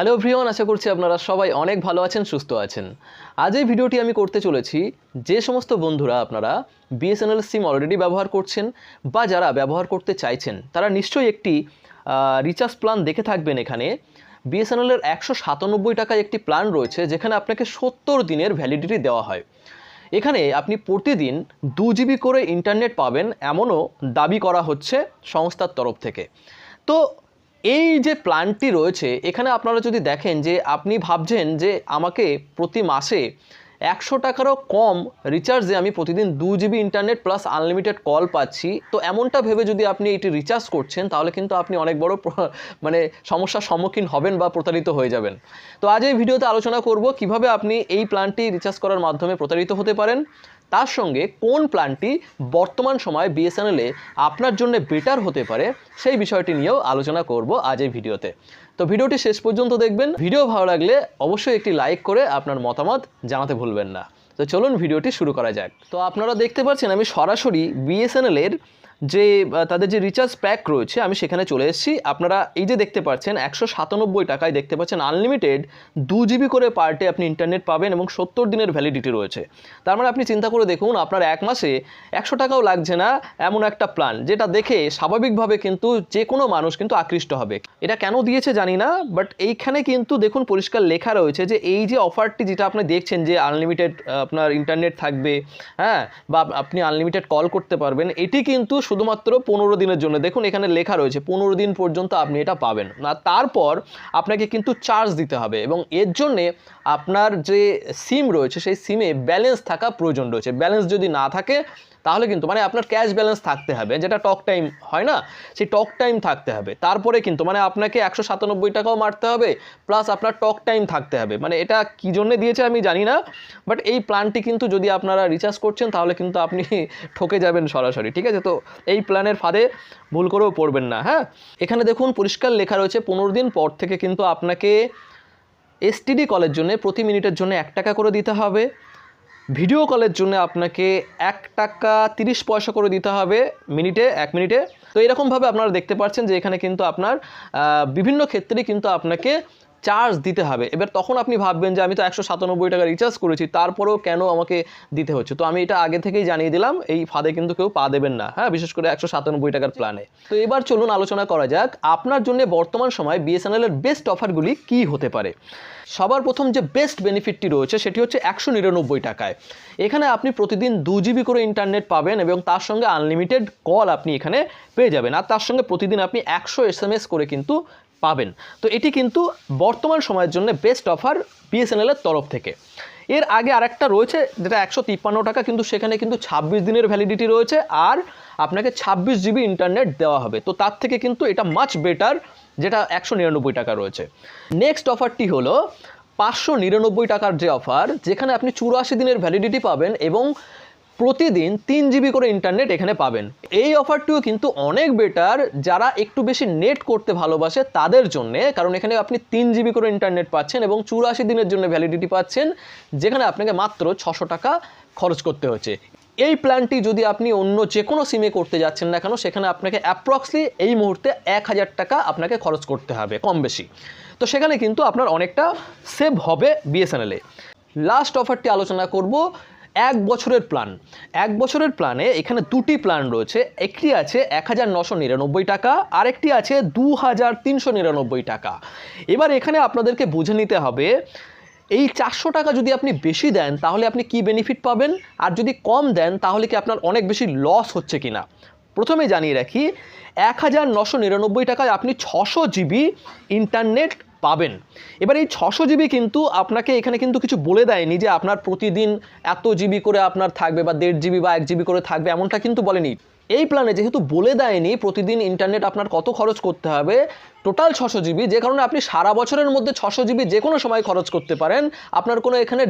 Hello ভ্রিয়ন আশা করছি আপনারা সবাই অনেক ভালো আছেন, সুস্থ আছেন। আজ এই ভিডিওটি আমি করতে চলেছি, যে সমস্ত বন্ধুরা আপনারা বিএসএনএল সিম অলরেডি ব্যবহার করছেন বা যারা ব্যবহার করতে চাইছেন, তারা নিশ্চয়ই একটি রিচার্জ প্ল্যান দেখে থাকবেন এখানে। বিএসএনএলের একশো সাতানব্বই টাকায় একটি প্ল্যান রয়েছে, যেখানে আপনাকে সত্তর দিনের ভ্যালিডিটি দেওয়া হয়। এখানে আপনি প্রতিদিন দু জিবি করে ইন্টারনেট পাবেন, এমনও দাবি করা হচ্ছে সংস্থার তরফ থেকে। তো এই যে প্ল্যানটি রয়েছে, এখানে আপনারা যদি দেখেন যে আপনি ভাবছেন যে আমাকে প্রতি মাসে একশো টাকারও কম রিচার্জে আমি প্রতিদিন দু GB internet plus unlimited call পাচ্ছি। তো এমনটা ভেবে যদি আপনি এটি রিচার্জ করছেন, তাহলে কিন্তু আপনি অনেক বড় মানে সমস্যার সম্মুখীন হবেন বা প্রতারিত হয়ে যাবেন। তো আজ এই ভিডিওতে আলোচনা করব কীভাবে আপনি এই প্ল্যানটি রিচার্জ করার মাধ্যমে প্রতারিত হতে পারেন। তার সঙ্গে কোন প্ল্যানটি বর্তমান সময়ে বিএসএনএলে আপনার জন্য বেটার হতে পারে, সেই বিষয়টি নিয়েও আলোচনা করব আজ এই ভিডিওতে। তো ভিডিওটি শেষ পর্যন্ত দেখবেন। ভিডিও ভালো লাগলে অবশ্যই একটি লাইক করে আপনার মতামত জানাতে ভুলবেন না। তো চলুন ভিডিওটি শুরু করা যাক। তো আপনারা দেখতে পাচ্ছেন আমি সরাসরি বিএসএনএলের যে তাদের যে রিচার্জ প্যাক রয়েছে, আমি সেখানে চলে এসেছি। আপনারা এই যে দেখতে পাচ্ছেন, একশো সাতানব্বই টাকায় দেখতে পাচ্ছেন আনলিমিটেড দু জিবি করে পার ডে আপনি ইন্টারনেট পাবেন এবং সত্তর দিনের ভ্যালিডিটি রয়েছে। তার মানে আপনি চিন্তা করে দেখুন, আপনার এক মাসে একশো টাকাও লাগছে না, এমন একটা প্ল্যান যেটা দেখে স্বাভাবিকভাবে কিন্তু যে কোনো মানুষ কিন্তু আকৃষ্ট হবে। এটা কেন দিয়েছে জানি না বাট এইখানে কিন্তু দেখুন, পরিষ্কার লেখা রয়েছে যে, এই যে অফারটি যেটা আপনি দেখছেন যে আনলিমিটেড আপনার ইন্টারনেট থাকবে হ্যাঁ বা আপনি আনলিমিটেড কল করতে পারবেন, এটি কিন্তু শুধুমাত্র পনেরো দিনের জন্য। দেখুন, এখানে লেখা রয়েছে, পনেরো দিন পর্যন্ত আপনি এটা পাবেন। না, তারপর আপনাকে কিন্তু চার্জ দিতে হবে এবং এর জন্যে আপনার যে সিম রয়েছে, সেই সিমে ব্যালেন্স থাকা প্রয়োজন রয়েছে। ব্যালেন্স যদি না থাকে তাহলে কিন্তু মানে আপনার ক্যাশ ব্যালেন্স থাকতে হবে, যেটা টক টাইম হয় না, সেই টক টাইম থাকতে হবে। তারপরে কিন্তু মানে আপনাকে একশো সাতানব্বই টাকাও মারতে হবে প্লাস আপনার টক টাইম থাকতে হবে। মানে এটা কী জন্যে দিয়েছে আমি জানি না বাট এই প্ল্যানটি কিন্তু যদি আপনারা রিচার্জ করছেন, তাহলে কিন্তু আপনি ঠকে যাবেন সরাসরি, ঠিক আছে? তো এই প্ল্যানের ফাঁদে ভুল করেও পড়বেন না হ্যাঁ? এখানে দেখুন, পরিষ্কার লেখা রয়েছে, পনেরো দিন পর থেকে কিন্তু আপনাকে এসটিডি কলের জন্য, প্রতি মিনিটের জন্য এক টাকা করে দিতে হবে। ভিডিও কলের জন্য আপনাকে এক টাকা তিরিশ পয়সা করে দিতে হবে মিনিটে, এক মিনিটে। তো এরকমভাবে আপনারা দেখতে পাচ্ছেন যে এখানে কিন্তু আপনার বিভিন্ন ক্ষেত্রে কিন্তু আপনাকে চার্জ দিতে হবে। এবার তখন আপনি ভাববেন যে আমি তো একশো সাতানব্বই টাকা রিচার্জ করেছি, তারপরেও কেন আমাকে দিতে হচ্ছে? তো আমি এটা আগে থেকেই জানিয়ে দিলাম, এই ফাঁদে কিন্তু কেউ পা দেবেন না হ্যাঁ? বিশেষ করে একশো সাতানব্বই টাকার প্ল্যানে তো এবার চলুন আলোচনা করা যাক, আপনার জন্য বর্তমান সময় বিএসএনএল এর বেস্ট অফারগুলি কী হতে পারে? সবার প্রথম যে বেস্ট বেনিফিটটি রয়েছে, সেটি হচ্ছে একশো নিরানব্বই টাকায়। এখানে আপনি প্রতিদিন দু জিবি করে ইন্টারনেট পাবেন এবং তার সঙ্গে আনলিমিটেড কল আপনি এখানে পেয়ে যাবেন। আর তার সঙ্গে প্রতিদিন আপনি একশো এস করে কিন্তু পাবেন। তো এটি কিন্তু বর্তমান সময়ের জন্য বেস্ট অফার বিএসএনএলের তরফ থেকে। এর আগে আরেকটা রয়েছে, যেটা একশো তিপ্পান্ন টাকা, কিন্তু সেখানে কিন্তু ছাব্বিশ দিনের ভ্যালিডিটি রয়েছে আর আপনাকে ছাব্বিশ জিবি ইন্টারনেট দেওয়া হবে। তো তার থেকে কিন্তু এটা মাচ বেটার যেটা একশো নিরানব্বই টাকা রয়েছে। নেক্সট অফারটি হলো পাঁচশো নিরানব্বই টাকার যে অফার যেখানে আপনি চুরাশি দিনের ভ্যালিডিটি পাবেন এবং প্রতিদিন তিন জিবি করে ইন্টারনেট এখানে পাবেন। এই অফারটিও কিন্তু অনেক বেটার যারা একটু বেশি নেট করতে ভালোবাসে তাদের জন্য, কারণ এখানে আপনি তিন জিবি করে ইন্টারনেট পাচ্ছেন এবং চুরাশি দিনের জন্য ভ্যালিডিটি পাচ্ছেন, যেখানে আপনাকে মাত্র ছশো টাকা খরচ করতে হচ্ছে। এই প্ল্যানটি যদি আপনি অন্য যে কোনো সিমে করতে যাচ্ছেন না কেন, সেখানে আপনাকে অ্যাপ্রক্সলি এই মুহূর্তে এক হাজার টাকা আপনাকে খরচ করতে হবে, কম বেশি। তো সেখানে কিন্তু আপনার অনেকটা সেভ হবে বিএসএনএলে লাস্ট অফারটি আলোচনা করব এক বছরের প্ল্যান এক বছরের প্ল্যানে এখানে দুটি প্ল্যান রয়েছে। একটি আছে এক হাজার নশো নিরানব্বই টাকা, আরেকটি আছে দু হাজার তিনশো নিরানব্বই টাকা। এবার এখানে আপনাদেরকে বুঝে নিতে হবে, এই চারশো টাকা যদি আপনি বেশি দেন, তাহলে আপনি কি বেনিফিট পাবেন? আর যদি কম দেন, তাহলে কি আপনার অনেক বেশি লস হচ্ছে কিনা? প্রথমে জানিয়ে রাখি, এক হাজার নশো নিরানব্বই টাকায় আপনি ছশো জিবি ইন্টারনেট পাবেন। এবার এই ছশো জিবি কিন্তু আপনাকে এখানে কিন্তু কিছু বলে দেয়নি যে আপনার প্রতিদিন এত জিবি করে আপনার থাকবে বা দেড় জিবি বা এক জিবি করে থাকবে এমনটা কিন্তু বলেনি। এই প্ল্যানে যেহেতু বলে দেয়নি প্রতিদিন ইন্টারনেট আপনার কত খরচ করতে হবে, টোটাল ছশো জিবি, যে কারণে আপনি সারা বছরের মধ্যে ছশো জিবি যে কোনো সময় খরচ করতে পারেন। আপনার কোনো এখানে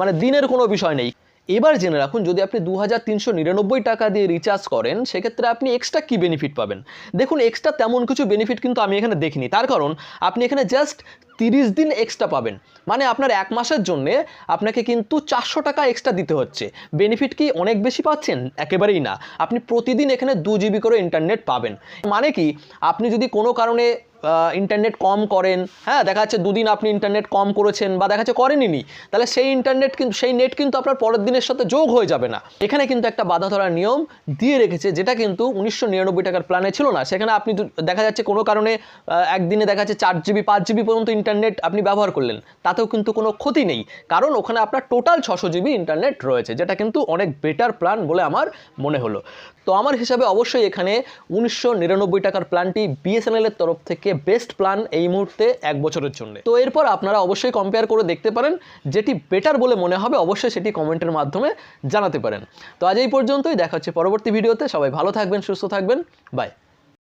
মানে দিনের কোনো বিষয় নেই। এবার জেনে রাখুন, যদি আপনি দু হাজার তিনশো নিরানব্বই টাকা দিয়ে রিচার্জ করেন, সেক্ষেত্রে আপনি এক্সট্রা কী বেনিফিট পাবেন? দেখুন এক্সট্রা তেমন কিছু বেনিফিট কিন্তু আমি এখানে দেখিনি। তার কারণ, আপনি এখানে জাস্ট তিরিশ দিন এক্সট্রা পাবেন। মানে আপনার এক মাসের জন্যে আপনাকে কিন্তু চারশো টাকা এক্সট্রা দিতে হচ্ছে। বেনিফিট কি অনেক বেশি পাচ্ছেন? একেবারেই না। আপনি প্রতিদিন এখানে দু জিবি করে ইন্টারনেট পাবেন। মানে কি, আপনি যদি কোনো কারণে ইন্টারনেট কম করেন। হ্যাঁ দেখা যাচ্ছে দুদিন আপনি ইন্টারনেট কম করেছেন বা দেখা যাচ্ছে করেনই তাহলে সেই ইন্টারনেট কিন্তু সেই নেট কিন্তু আপনার পরের দিনের সাথে যোগ হয়ে যাবে না। এখানে কিন্তু একটা বাধা ধরার নিয়ম দিয়ে রেখেছে, যেটা কিন্তু উনিশশো নিরানব্বই টাকার প্ল্যানে ছিল না। সেখানে আপনি দেখা যাচ্ছে কোনো কারণে একদিনে দেখা যাচ্ছে চার জিবি পাঁচ জিবি পর্যন্ত ইন্টারনেট আপনি ব্যবহার করলেন। তাতেও কিন্তু কোনো ক্ষতি নেই। কারণ ওখানে আপনার টোটাল ছশো জিবি ইন্টারনেট রয়েছে, যেটা কিন্তু অনেক বেটার প্ল্যান বলে আমার মনে হলো। তো আমার হিসাবে অবশ্যই এখানে উনিশশো নিরানব্বই টাকার প্ল্যানটি বিএসএনএলের তরফ থেকে বেস্ট প্ল্যান এই মুহূর্তে এক বছরের জন্য। তো এরপর আপনারা অবশ্যই কম্পেয়ার করে দেখতে পারেন, যেটি বেটার বলে মনে হবে অবশ্যই সেটি কমেন্টের মাধ্যমে জানাতে পারেন। তো আজ এই পর্যন্তই, দেখা হচ্ছে পরবর্তী ভিডিওতে সবাই ভালো থাকবেন, সুস্থ থাকবেন। বাই